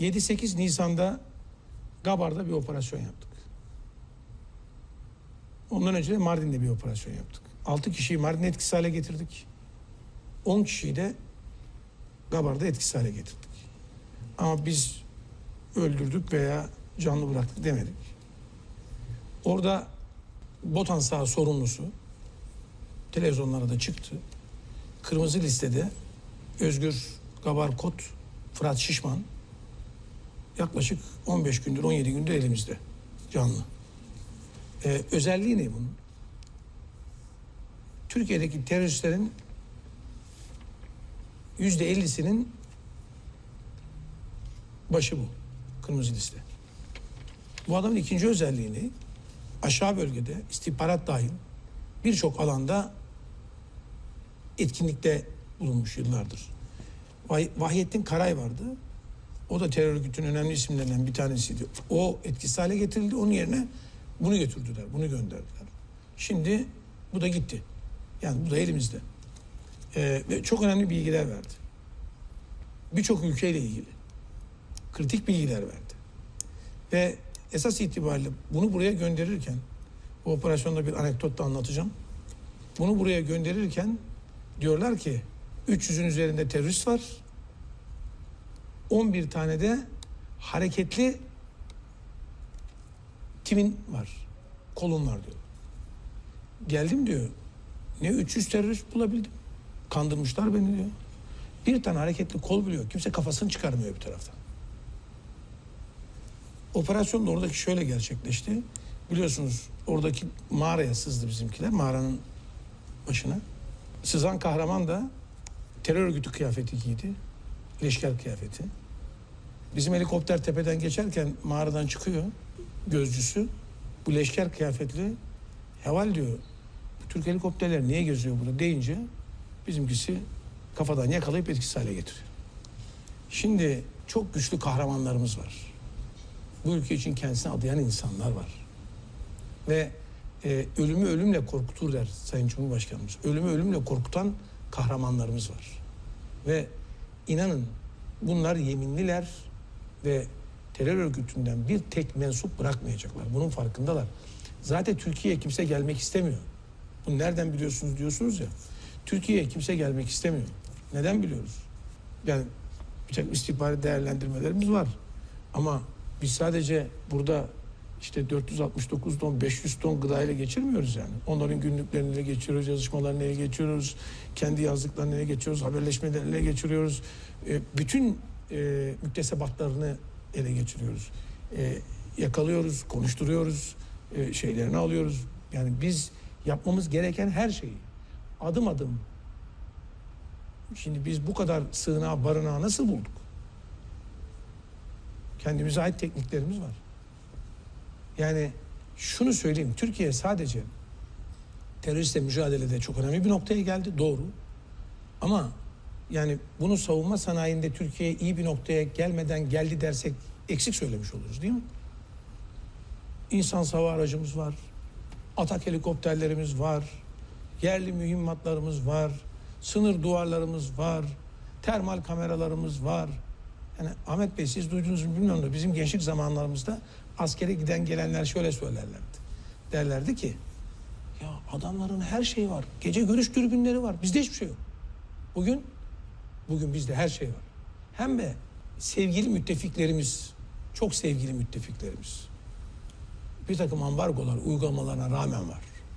7-8 Nisan'da Gabar'da bir operasyon yaptık. Ondan önce de Mardin'de bir operasyon yaptık. 6 kişiyi Mardin'de etkisiz hale getirdik. 10 kişiyi de Gabar'da etkisiz hale getirdik. Ama biz öldürdük veya canlı bıraktık demedik. Orada Botan Sağ sorumlusu televizyonlara da çıktı. Kırmızı listede Özgür Gabar Kot, Fırat Şişman yaklaşık 15 gündür 17 gündür elimizde canlı. Ee, özelliği ne bunun? Türkiye'deki teröristlerin yüzde ellisinin başı bu. Kırmızı liste. Bu adamın ikinci özelliği ne? Aşağı bölgede istihbarat dahil birçok alanda etkinlikte bulunmuş yıllardır. Vah- Vahyettin Karay vardı. O da terör örgütünün önemli isimlerinden bir tanesiydi. O etkisiz hale getirildi. Onun yerine bunu götürdüler, bunu gönderdiler. Şimdi bu da gitti. Yani bu da elimizde. Ee, ve çok önemli bilgiler verdi. Birçok ülkeyle ilgili. Kritik bilgiler verdi. Ve esas itibariyle bunu buraya gönderirken, bu operasyonda bir anekdot da anlatacağım. Bunu buraya gönderirken diyorlar ki 300'ün üzerinde terörist var. 11 tane de hareketli timin var. Kolun var diyor. Geldim diyor. Ne 300 terörist bulabildim. Kandırmışlar beni diyor. Bir tane hareketli kol biliyor. Kimse kafasını çıkarmıyor bir taraftan. Operasyon da oradaki şöyle gerçekleşti. Biliyorsunuz oradaki mağaraya sızdı bizimkiler. Mağaranın başına. Sızan kahraman da terör örgütü kıyafeti giydi. Leşker kıyafeti. Bizim helikopter tepeden geçerken mağaradan çıkıyor gözcüsü. Bu leşker kıyafetli Heval diyor. Bu Türk helikopterleri niye geziyor burada deyince bizimkisi kafadan yakalayıp etkisiz hale getiriyor. Şimdi çok güçlü kahramanlarımız var. Bu ülke için kendisini adayan insanlar var. Ve e, ölümü ölümle korkutur der Sayın Cumhurbaşkanımız. Ölümü ölümle korkutan kahramanlarımız var. Ve inanın bunlar yeminliler ve terör örgütünden bir tek mensup bırakmayacaklar. Bunun farkındalar. Zaten Türkiye'ye kimse gelmek istemiyor. Bunu nereden biliyorsunuz diyorsunuz ya. Türkiye'ye kimse gelmek istemiyor. Neden biliyoruz? Yani bir takım istihbari değerlendirmelerimiz var. Ama biz sadece burada işte 469 ton, 500 ton gıdayla geçirmiyoruz yani. Onların günlüklerini ele geçiriyoruz, yazışmalarını ele geçiriyoruz, kendi yazdıklarını ele geçiriyoruz, haberleşmelerini ele geçiriyoruz. E, bütün e, müktesebatlarını ele geçiriyoruz. E, yakalıyoruz, konuşturuyoruz, e, şeylerini alıyoruz. Yani biz yapmamız gereken her şeyi adım adım. Şimdi biz bu kadar sığınağı, barınağı nasıl bulduk? Kendimize ait tekniklerimiz var. Yani şunu söyleyeyim, Türkiye sadece teröristle mücadelede çok önemli bir noktaya geldi, doğru. Ama yani bunu savunma sanayinde Türkiye iyi bir noktaya gelmeden geldi dersek eksik söylemiş oluruz değil mi? İnsan hava aracımız var, atak helikopterlerimiz var, yerli mühimmatlarımız var, sınır duvarlarımız var, termal kameralarımız var. Yani Ahmet Bey siz duydunuz mu bilmiyorum da bizim gençlik zamanlarımızda askere giden gelenler şöyle söylerlerdi. Derlerdi ki ya adamların her şeyi var. Gece görüş dürbünleri var. Bizde hiçbir şey yok. Bugün bugün bizde her şey var. Hem de sevgili müttefiklerimiz, çok sevgili müttefiklerimiz. Bir takım ambargolar uygulamalarına rağmen var.